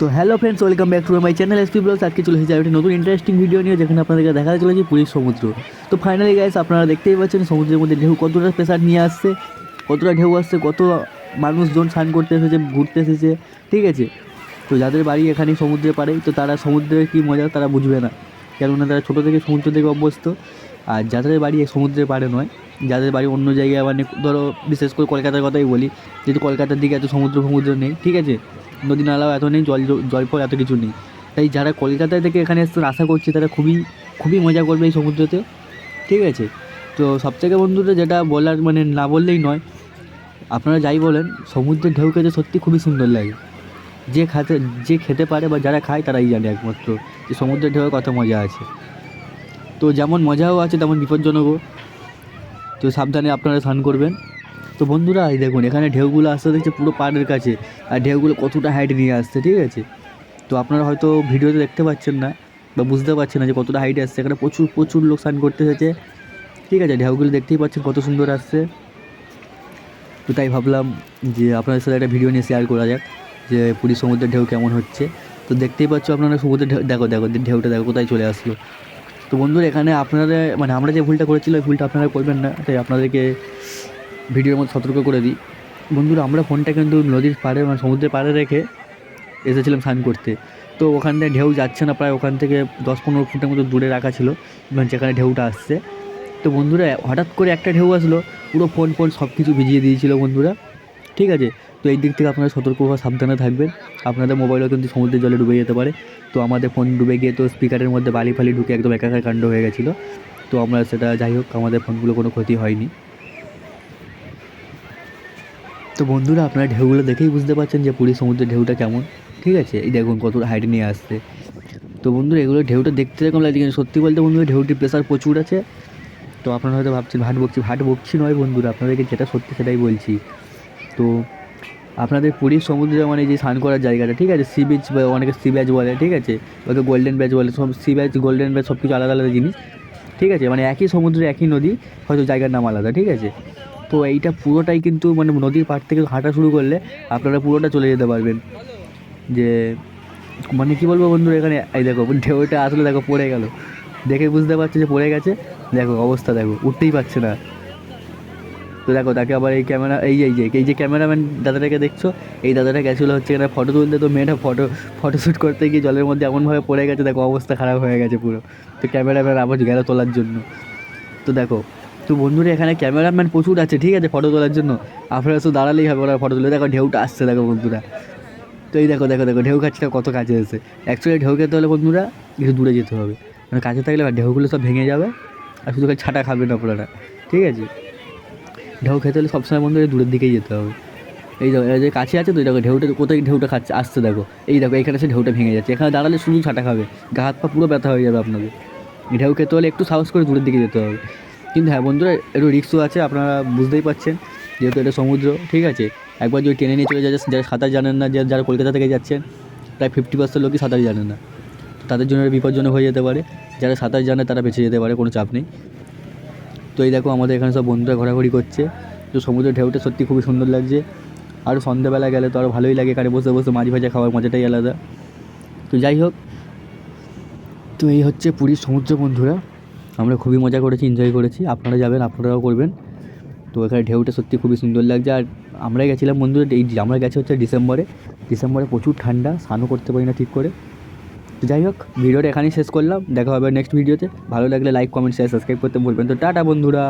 তো hello friends welcome back to my channel SP blogs আজকে চলে এসেছে একটা নতুন ইন্টারেস্টিং ভিডিও নিয়ে, যেখানে আপনাদেরকে দেখাতে চলেছি পুরীর সমুদ্র। তো ফাইনালি গাইস আপনারা দেখতেই পাচ্ছেন সমুদ্রের মধ্যে ঢেউ কতটা প্রেশার নিয়ে আসছে, কতটা ঢেউ আসছে, কত মানুষজন স্নান করতে এসেছে, ঘুরতে এসেছে, ঠিক আছে? তো যাদের বাড়ি এখানে সমুদ্রের পাড়েই তো তারা সমুদ্রের কী মজা তারা বুঝবে না। কেননা তারা ছোটো থেকে সমুদ্র থেকে অভ্যস্ত। আর যাদের বাড়ি এই সমুদ্রের পাড়ে নয়, যাদের বাড়ি অন্য জায়গায় মানে ধরো, বিশেষ করে কলকাতার কথাই বলি, যেহেতু কলকাতার দিকে এত সমুদ্র সমুদ্র নেই, ঠিক আছে? নদী নালাও এত নেই, জল জলপল এত কিছু নেই। তাই যারা কলকাতা থেকে এখানে এসে আশা করছে, তারা খুবই খুবই মজা করবে এই সমুদ্রতে। ঠিক আছে? তো সবথেকে বন্ধুরা যেটা বলার মানে না বললেই নয়, আপনারা যাই বলেন, সমুদ্রের ঢেউ খেতে সত্যি খুবই সুন্দর লাগে। যে খাতে, যে খেতে পারে বা যারা খায়, তারাই জানে একমাত্র যে সমুদ্রের ঢেউয়ে কত মজা আছে। তো যেমন মজাও আছে, তেমন বিপজ্জনকও। তো সাবধানে আপনারা স্নান করবেন। তো বন্ধুরা, এই দেখুন, এখানে ঢেউগুলো আসতে দেখছে পুরো পাড়ের কাছে। আর ঢেউগুলো কতটা হাইট নিয়ে আসছে, ঠিক আছে? তো আপনারা হয়তো ভিডিওতে দেখতে পাচ্ছেন না বা বুঝতে পারছেন না যে কতটা হাইটে আসছে। এখানে প্রচুর প্রচুর লোক স্নান করতে এসেছে। ঠিক আছে, ঢেউগুলো দেখতেই পাচ্ছেন কত সুন্দর আসছে। তো তাই ভাবলাম যে আপনাদের সাথে একটা ভিডিও নিয়ে শেয়ার করা যাক, যে পুরী সমুদ্রের ঢেউ কেমন হচ্ছে। তো দেখতেই পাচ্ছ আপনারা সমুদ্রের ঢেউ, দেখো দেখো ঢেউটা, দেখো, কোথায় চলে আসলো। তো বন্ধুরা, এখানে আপনারা মানে আমরা যে ভুলটা করেছিল ওই ভুলটা আপনারা করবেন না। তাই আপনাদেরকে ভিডিওর মধ্যে সতর্ক করে দিই। বন্ধুরা, আমরা ফোনটা কিন্তু নদীর পাড়ে মানে সমুদ্রের পাড়ে রেখে এসেছিলাম স্নান করতে। তো ওখান থেকে ঢেউ যাচ্ছে না, প্রায় ওখান থেকে দশ পনেরো ফুটের মতো দূরে রাখা ছিল মানে যেখানে ঢেউটা আসছে। তো বন্ধুরা, হঠাৎ করে একটা ঢেউ আসলো, পুরো ফোন ফোন সব কিছু ভিজিয়ে দিয়েছিল বন্ধুরা। ঠিক আছে? তো এই দিক থেকে আপনারা সতর্ক বা সাবধানে থাকবেন। আপনাদের মোবাইলও কিন্তু সমুদ্রের জলে ডুবে যেতে পারে। তো আমাদের ফোন ডুবে গিয়ে তো স্পিকারের মধ্যে বালি ফালি ঢুকে একদম একাকার কাণ্ড হয়ে গেছিল। তো আমরা সেটা, যাই হোক, আমাদের ফোনগুলো কোনো ক্ষতি হয়নি। তো বন্ধুরা আপনারা ঢেউগুলো দেখেই বুঝতে পারছেন যে পুরী সমুদ্রের ঢেউটা কেমন। ঠিক আছে? এই দেখুন কতটা হাইট নিয়ে আসছে। তো বন্ধুরা এগুলো ঢেউটা দেখতে এরকম লাগছে কিন্তু সত্যি বলতে বন্ধুরা ঢেউটির প্রেশার প্রচুর আছে। তো আপনারা হয়তো ভাবছেন, ভাট বকছি ভাট বকছি নয় বন্ধুরা, আপনাদেরকে যেটা সত্যি সেটাই বলছি। তো আপনাদের পুরীর সমুদ্রে মানে যে স্নান করার জায়গাটা, ঠিক আছে? সি বিচ বা অনেকে সি ব্যাচ বলে, ঠিক আছে? হয়তো গোল্ডেন ব্যাচ বলে, সব সি ব্যাচ গোল্ডেন ব্যাচ সব কিছু আলাদা আলাদা জিনিস। ঠিক আছে? মানে একই সমুদ্রে একই নদী, হয়তো জায়গার নাম আলাদা, ঠিক আছে? তো এইটা পুরোটাই কিন্তু মানে নদীর পাড় থেকে হাঁটা শুরু করলে আপনারা পুরোটা চলে যেতে পারবেন। যে মানে কী বলব বন্ধু এখানে, এই দেখো, ঢেউটা আসলে দেখো পড়ে গেল। দেখে বুঝতে পারছে যে পড়ে গেছে? দেখো অবস্থা দেখো, উঠতেই পারছে না। তো দেখো, তাকে আবার এই ক্যামেরা, এই এই যে এই যে ক্যামেরাম্যান দাদাটাকে দেখছ, এই দাদাটা গেছিল হচ্ছে এখানে ফটো তুলতে। তো মেয়েটা ফটো ফটোশ্যুট করতে গিয়ে জলের মধ্যে এমনভাবে পড়ে গেছে, দেখো অবস্থা খারাপ হয়ে গেছে পুরো। তো ক্যামেরাম্যান আবার গেল তোলার জন্য। তো দেখো তো বন্ধুরা, এখানে ক্যামেরাম্যান প্রচুর আছে, ঠিক আছে ফটো তোলার জন্য। আপনারা শুধু দাঁড়ালেই হবে ওরা ফটো তুলে দেখো, ঢেউটা আসছে, দেখো বন্ধুরা। তো এই দেখো দেখো দেখো, ঢেউ খাচ্ছিটা কত কাছে এসে অ্যাকচুয়ালি ঢেউ খেতে হলে বন্ধুরা, একটু দূরে যেতে হবে। মানে কাছে থাকলে ঢেউগুলো সব ভেঙে যাবে, আর শুধু ছাটা খাবেন আপনারা ঠিক আছে? ঢেউ খেতে হলে সবসময় বন্ধু দূরের দিকেই যেতে হবে। এই দেখো যে কাছে আছে তো দেখো, ঢেউটা, কোথায় ঢেউটা খাচ্ছে, আসছে দেখো। এই দেখো, এখানে সে ঢেউটা ভেঙে যাচ্ছে। এখানে দাঁড়ালে শুধু ছাটা খাবে। গা হাত পা পুরো ব্যথা হয়ে যাবে আপনাদের। ঢেউ খেতে হলে একটু সাহস করে দূরের দিকে যেতে হবে। কিন্তু হ্যাঁ বন্ধুরা, একটু রিক্সও আছে, আপনারা বুঝতেই পারছেন, যেহেতু এটা সমুদ্র, ঠিক আছে? একবার যদি টেনে নিয়ে চলে যায়, যারা সাঁতার জানেন না, যারা কলকাতা থেকে যাচ্ছেন, প্রায় ফিফটি পার্সেন্ট লোকই সাঁতার জানে না। তাদের জন্য বিপজ্জনক হয়ে যেতে পারে। যারা সাঁতার জানে, তারা বেঁচে যেতে পারে, কোনো চাপ নেই। তো এই দেখো, আমাদের এখানে সব বন্ধুরা ঘোরাঘুরি করছে। তো সমুদ্রের ঢেউটা সত্যি খুবই সুন্দর লাগছে। আরও সন্ধ্যেবেলা গেলে তো আরও ভালোই লাগে, এখানে বসে বসে মাছ ভাজা খাওয়ার মজাটাই আলাদা। তো যাই হোক, তো এই হচ্ছে পুরীর সমুদ্র বন্ধুরা। আমরা খুবই মজা করেছি এনজয় করেছি। আপনারা যাবেন, আপনারাও করবেন। তো এখানে ঢেউটা সত্যি খুবই সুন্দর লাগছে। আর আমরা গেছিলাম বন্ধুরা, এই আমরা গেছি হচ্ছে ডিসেম্বরে। ডিসেম্বরে প্রচুর ঠান্ডা, স্নানও করতে পারি না ঠিক করে। তো যাই হোক, ভিডিওটা এখানেই শেষ করলাম। দেখা হবে নেক্সট ভিডিওতে ভালো লাগলে লাইক কমেন্ট শেয়ার সাবস্ক্রাইব করতে বলবেন তো টাটা বন্ধুরা।